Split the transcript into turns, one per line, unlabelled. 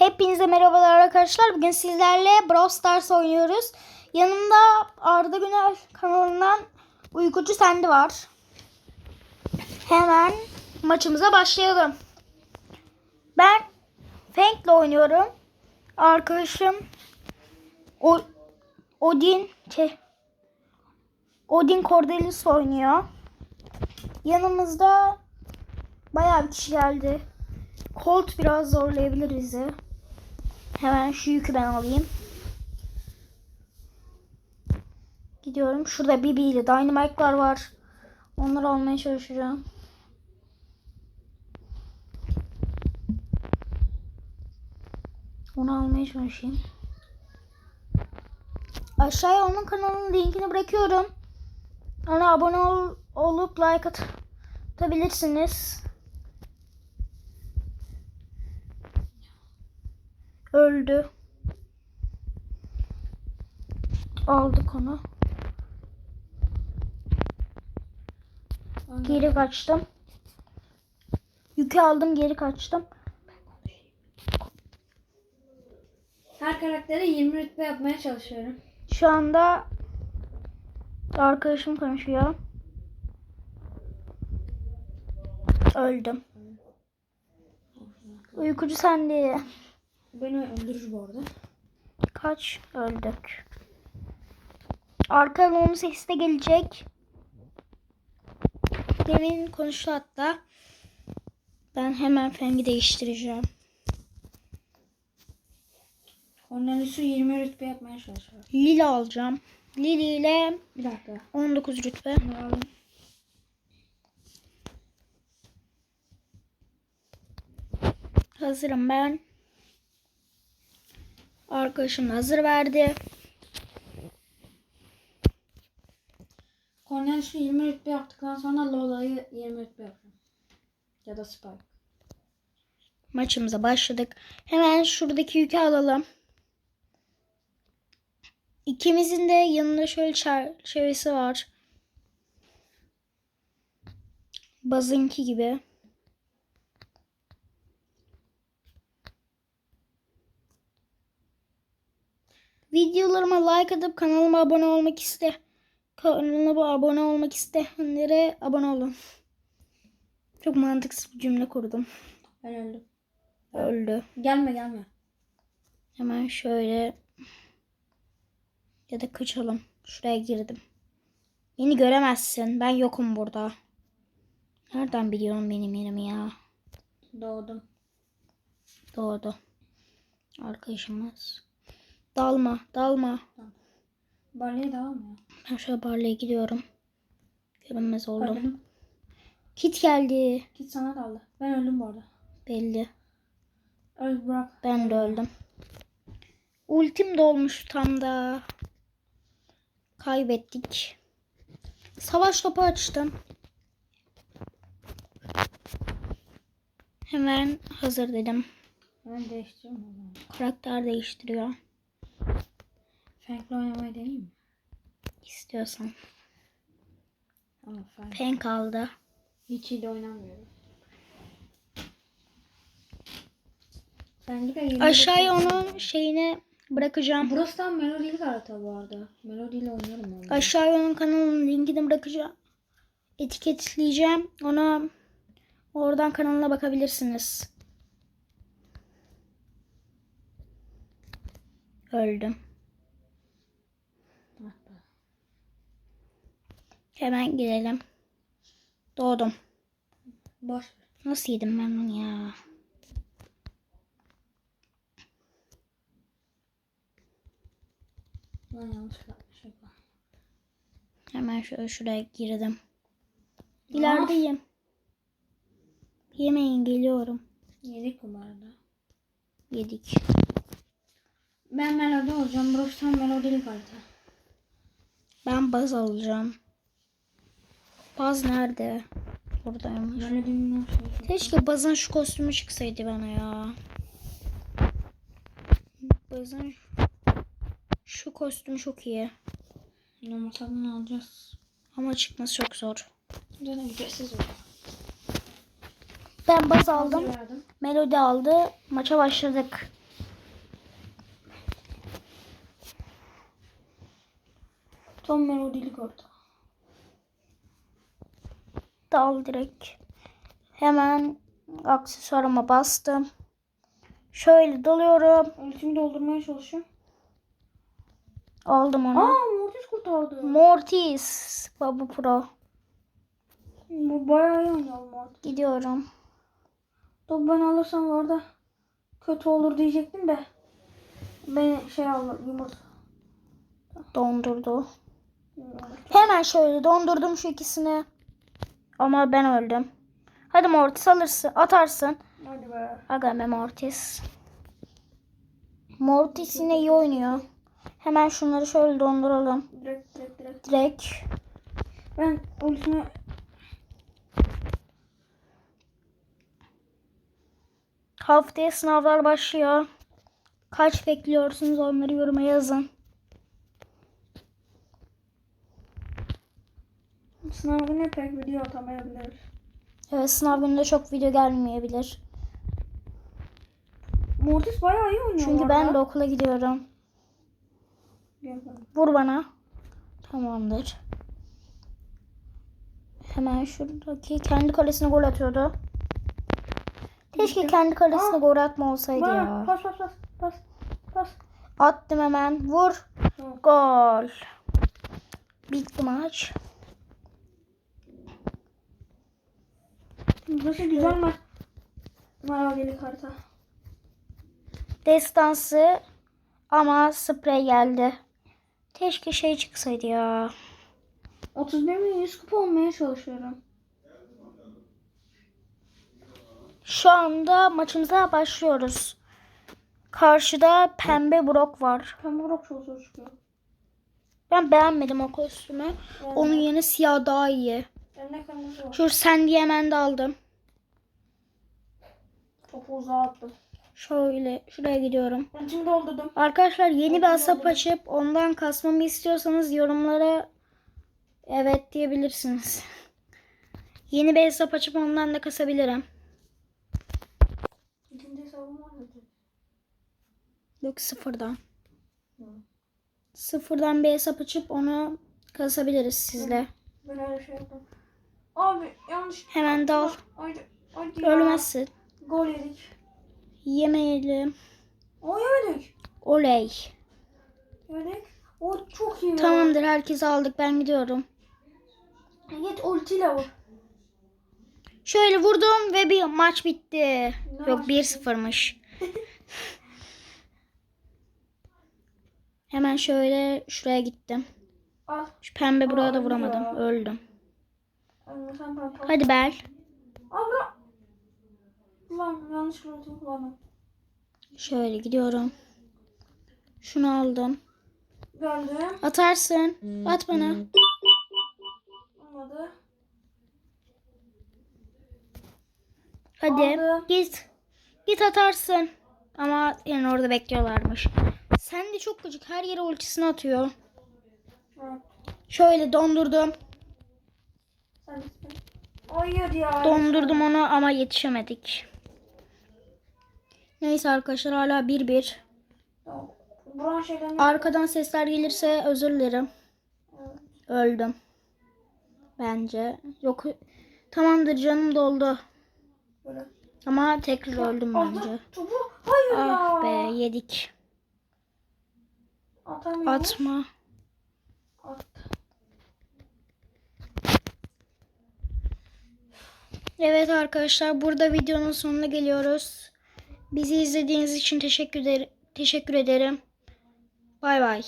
Hepinize merhabalar arkadaşlar. Bugün sizlerle Brawl Stars oynuyoruz. Yanımda Arda Güner kanalından Uykucu Sendi var. Hemen maçımıza başlayalım. Ben Fank'le oynuyorum. Arkadaşım o Odin şey, Odin Cordelis oynuyor. Yanımızda bayağı bir kişi geldi. Colt biraz zorlayabilir bizi. Hemen şu yükü ben alayım. Gidiyorum. Şurada Bibi ile Dynamite'lar var. Onları almaya çalışacağım. Onu almaya çalışayım. Aşağıya onun kanalının linkini bırakıyorum. Ona abone ol, olup like at atabilirsiniz. Öldü. Aldık onu. Geri kaçtım. Yükü aldım geri kaçtım.
Her karaktere 20 rütbe yapmaya çalışıyorum.
Şu anda arkadaşım konuşuyor. Öldüm. Uykucu sende.
Beni öldürür bu arada.
Kaç öldük. Arkadan onun sesi de gelecek. Demin konuştu hatta. Ben hemen fengi değiştireceğim.
Cornelius'u 20 rütbe yapmaya çalışıyorum.
Lila alacağım. Lili ile
Bir dakika.
19 rütbe.
Bunu alayım.
Hazırım ben. Arkadaşım hazır verdi.
Cornelius'u 20 rütbe yaptıktan sonra Lola'yı 20 rütbe yapacağım. Ya da Spike.
Maçımıza başladık. Hemen şuradaki yükü alalım. İkimizin de yanında şöyle çerçevesi var. Bazınki gibi. Videolarıma like atıp kanalıma abone olmak iste. Kanalıma abone olmak isteyenlere abone olun. Çok mantıksız bir cümle kurdum.
Ben öldüm.
Öldü.
Gelme gelme.
Hemen şöyle ya da kaçalım. Şuraya girdim. Beni göremezsin. Ben yokum burada. Nereden biliyorum benim yerimi ya?
Doğdum.
Doğdu. Arkadaşımız. Dalma, dalma.
Barley'e mı?
Ben şöyle barlaya gidiyorum. Görünmez oldum.
Öldüm.
Kit geldi.
Git sana kaldı. Ben öldüm bu arada.
Belli.
Öl bırak.
Ben de öldüm. Ultim dolmuş tam da. Kaybettik. Savaş topu açtım. Hemen hazır dedim.
Ben zaman.
Karakter değiştiriyor.
Frank'le oynamayı deneyeyim mi?
İstiyorsan.
Ama Frank.
Pen kaldı.
Hiç oynamıyorum. Frank'i de 20
Aşağıya onun şeyine bırakacağım.
Burası tam melodili harita bu arada. Melodiyle oynuyorum ben.
Aşağıya onun kanalının linkini bırakacağım. Etiketleyeceğim. Ona oradan kanalına bakabilirsiniz. Öldüm. Hemen gidelim. Doğdum.
Boş.
Nasıl yedim ben onu ya?
Şey var.
Hemen şöyle şuraya girdim. İlerideyim. Yemeyin geliyorum.
Yedik bu arada.
Yedik.
Ben melodi olacağım. Tam melodili harita.
Ben baz alacağım. Baz nerede? Buradaymış.
Ben de.
Keşke Baz'ın şu kostümü çıksaydı bana ya. Baz'ın şu kostüm çok iyi.
Yumurtadan alacağız.
Ama çıkması çok zor.
Zaten ücretsiz.
Ben baz aldım. Melodi aldı. Maça başladık.
Tam melodilik orta.
Dal direkt. Hemen aksesuarıma bastım. Şöyle dalıyorum.
Ultimi doldurmaya çalışıyorum.
Aldım
Aa
onu.
Mortis kurtardı.
Mortis. Baba Pro.
Bu bayağı iyi oynuyor Mortis.
Gidiyorum.
Topu ben alırsam orada kötü olur diyecektim de. Ben şey aldım yumurta.
Dondurdu. Hemen şöyle dondurdum şu ikisini. Ama ben öldüm. Hadi Mortis alırsın. Atarsın.
Hadi be.
Aga be Mortis. Mortis yine iyi oynuyor. Hemen şunları şöyle donduralım.
Direkt direkt direkt.
Direkt.
Ben ultimi
Haftaya sınavlar başlıyor. Kaç bekliyorsunuz onları yoruma yazın.
Sınav günü pek video atamayabiliriz.
Evet sınav gününde çok video gelmeyebilir.
Mortis bayağı iyi oynuyor.
Çünkü
bu
ben de okula gidiyorum.
Gel bakalım.
Vur bana. Tamamdır. Hemen şuradaki kendi kalesine gol atıyordu. Keşke kendi kalesine gol atma olsaydı
Bana
ya.
pas pas pas pas pas.
Attım hemen. Vur. Gol. Bitti maç.
Burası güzel mi? Maravilik harita.
Destansı ama sprey geldi. Keşke şey çıksaydı ya.
31 mi 100 kupa olmaya çalışıyorum.
Şu anda maçımıza başlıyoruz. Karşıda pembe Brock var.
Pembe Brock çok zor çıkıyor.
Ben beğenmedim o kostümü.
Yani,
Onun yerine siyah daha iyi. Şu Sandy hemen de aldım.
Topu uzağa attım.
Şöyle şuraya gidiyorum.
Ultimi doldurdum.
Arkadaşlar yeni bir
Bakın
hesap
oldu.
açıp ondan kasmamı istiyorsanız yorumlara evet diyebilirsiniz. Yeni bir hesap açıp ondan da kasabilirim.
İkinci hesabım var mıydı?
Yok sıfırdan.
Hı.
Sıfırdan bir hesap açıp onu kasabiliriz sizle.
Ben öyle şey yaptım. Abi yanlış.
Hemen dal.
Haydi ya.
Ölmezsin.
Gol yedik.
Yemeyelim.
O yemedik.
Oley.
Yemedik. O çok iyi.
Tamamdır herkesi aldık ben gidiyorum.
Git ultiyle vur.
Şöyle vurdum ve bir maç bitti. Yok
maç
1-0'mış. Hemen şöyle şuraya gittim.
Al.
Şu pembe buraya da vuramadım. Öldüm.
Önüne sen ben pas.
Hadi Bel.
Bırak. Ulan yanlış ulti kullandım.
Şöyle gidiyorum. Şunu aldım.
Geldim.
Atarsın. At bana.
Olmadı.
Hadi.
Aldım.
Git. Git atarsın. Ama yani orada bekliyorlarmış. Sen de çok gıcık. Her yere ultisini atıyor.
Evet.
Şöyle dondurdum.
Hayır ya.
Dondurdum onu ama yetişemedik. Neyse arkadaşlar hala 1-1.
Tamam. Buran şeyden
Arkadan sesler gelirse özür dilerim.
Evet.
Öldüm. Bence. Yok. Tamamdır canım doldu.
Böyle.
Ama tekrar öldüm bence.
Topu. Hayır
Ah
ya.
be yedik.
Atamıyorum.
Atma.
At.
Evet arkadaşlar burada videonun sonuna geliyoruz. Bizi izlediğiniz için teşekkür ederim. Teşekkür ederim. Bay bay.